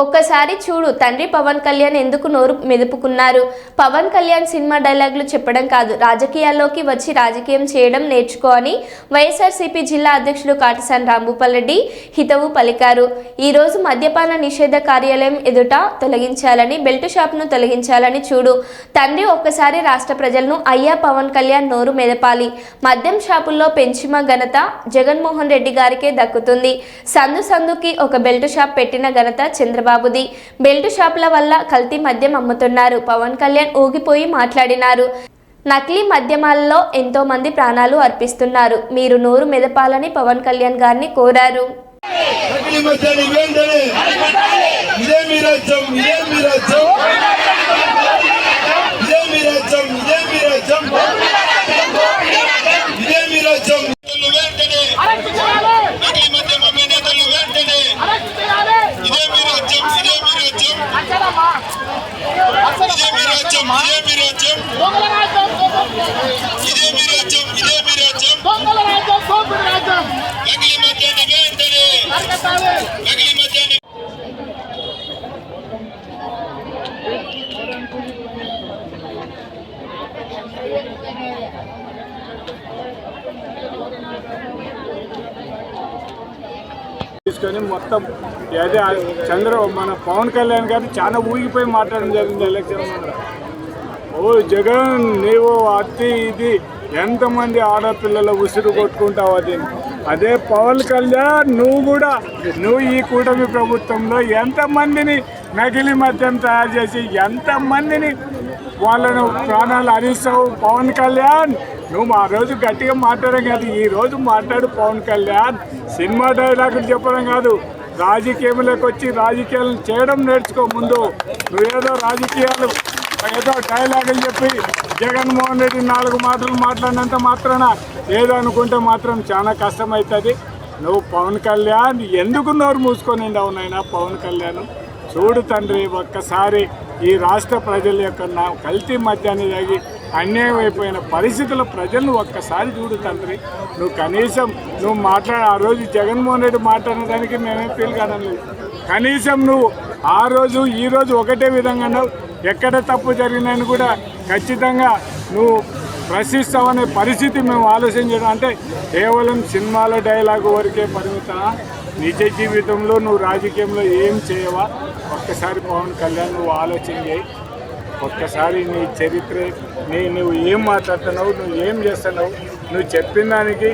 ఒక్కసారి చూడు తండ్రి పవన్ కళ్యాణ్ ఎందుకు నోరు మెదుపుకున్నారు? పవన్ కళ్యాణ్ సినిమా డైలాగులు చెప్పడం కాదు. రాజకీయాల్లోకి వచ్చి రాజకీయం చేయడం నేర్చుకో అని వైఎస్ఆర్సీపీ జిల్లా అధ్యక్షుడు కాటసాని రాంభూపాల్ రెడ్డి హితవు పలికారు. ఈరోజు మద్యపాన నిషేధ కార్యాలయం ఎదుట తొలగించాలని బెల్ట్ షాప్ను తొలగించాలని చూడు. తండ్రి ఒక్కసారి రాష్ట్ర ప్రజలను అయ్యా పవన్ కళ్యాణ్ నోరు మెదపాలి. మద్యం షాపుల్లో పెంచిమ ఘనత జగన్మోహన్ రెడ్డి గారికే దక్కుతుంది. సందు సందుకి ఒక బెల్ట్ షాప్ పెట్టిన ఘనత చంద్రబాబుది. బెల్ట్ షాపుల వల్ల కల్తీ మద్యం అమ్ముతున్నారు. పవన్ కళ్యాణ్ ఊగిపోయి మాట్లాడినారు. నకిలీ మద్యమాలలో ఎంతో మంది ప్రాణాలు అర్పిస్తున్నారు. మీరు నోరు మెదపాలని పవన్ కళ్యాణ్ గారిని కోరారు. ఇదే మీ రాజ్యం ఇదే మీ రాజ్యం ఇదే మీ రాజ్యం ఇదే మీ రాజ్యం ఇదే మీ రాజ్యం నేతలు వెంటనే నకిలీ మద్యం అమ్మే నేతలు వెంటనే ఇదే మీ రాజ్యం ఇదే మీ రాజ్యం ఇదే మీ రాజ్యం ఇదే మీ రాజ్యం ఇదే మీ రాజ్యం ఇదే మీ రాజ్యం నకిలీ మద్యాన్ని వెంటనే నకిలీ మద్యాన్ని తీసుకొని మొత్తం అదే ఆ చంద్ర మన పవన్ కళ్యాణ్ గారు చాలా ఊగిపోయి మాట్లాడడం జరిగింది ఎలక్షన్ ముందర. ఓ జగన్ నీవు అతి ఇది. ఎంతమంది ఆడపిల్లల ఉసురు కొట్టుకుంటావు అది. అదే పవన్ కళ్యాణ్ నువ్వు కూడా. నువ్వు ఈ కూటమి ప్రభుత్వంలో ఎంతమందిని నకిలీ మద్యం తయారు చేసి ఎంతమందిని వాళ్ళను ప్రాణాలు అరిస్తావు పవన్ కళ్యాణ్? నువ్వు ఆ రోజు గట్టిగా మాట్లాడడం కాదు ఈ రోజు మాట్లాడు పవన్ కళ్యాణ్. సినిమా డైలాగులు చెప్పడం కాదు. రాజకీయంలోకి వచ్చి రాజకీయాలు చేయడం నేర్చుకో ముందు. నువ్వేదో రాజకీయాలు ఏదో డైలాగులు చెప్పి జగన్మోహన్ రెడ్డి నాలుగు మాటలు మాట్లాడినంత మాత్రాన ఏదో అనుకుంటే మాత్రం చాలా కష్టమవుతుంది నువ్వు పవన్ కళ్యాణ్ ఎందుకు నోరు మూసుకొని ఉండవు పవన్ కళ్యాణ్? చూడు తండ్రి ఒక్కసారి ఈ రాష్ట్ర ప్రజల యొక్క నా కల్తీ మధ్యాహ్నం తాగి అన్యాయం అయిపోయిన పరిస్థితుల ప్రజలను ఒక్కసారి చూడు తండ్రి. నువ్వు కనీసం నువ్వు మాట్లాడ ఆ రోజు జగన్మోహన్ రెడ్డి మాట్లాడడానికి మేమేం ఫీల్ కావడం లేదు కనీసం నువ్వు ఆ రోజు ఈరోజు ఒకటే విధంగా ఉన్నావు. ఎక్కడ తప్పు జరిగిందని కూడా ఖచ్చితంగా నువ్వు ప్రశ్నిస్తామనే పరిస్థితి మేము ఆలోచన చేయడం. అంటే కేవలం సినిమాల డైలాగు వరకే పరిమిత. నిజ జీవితంలో నువ్వు రాజకీయంలో ఏం చేయవా? ఒక్కసారి పవన్ కళ్యాణ్ నువ్వు ఆలోచన చేయి. ఒక్కసారి నీ చరిత్ర నీ నువ్వు ఏం మాట్లాడుతున్నావు నువ్వు ఏం చేస్తున్నావు నువ్వు చెప్పిన దానికి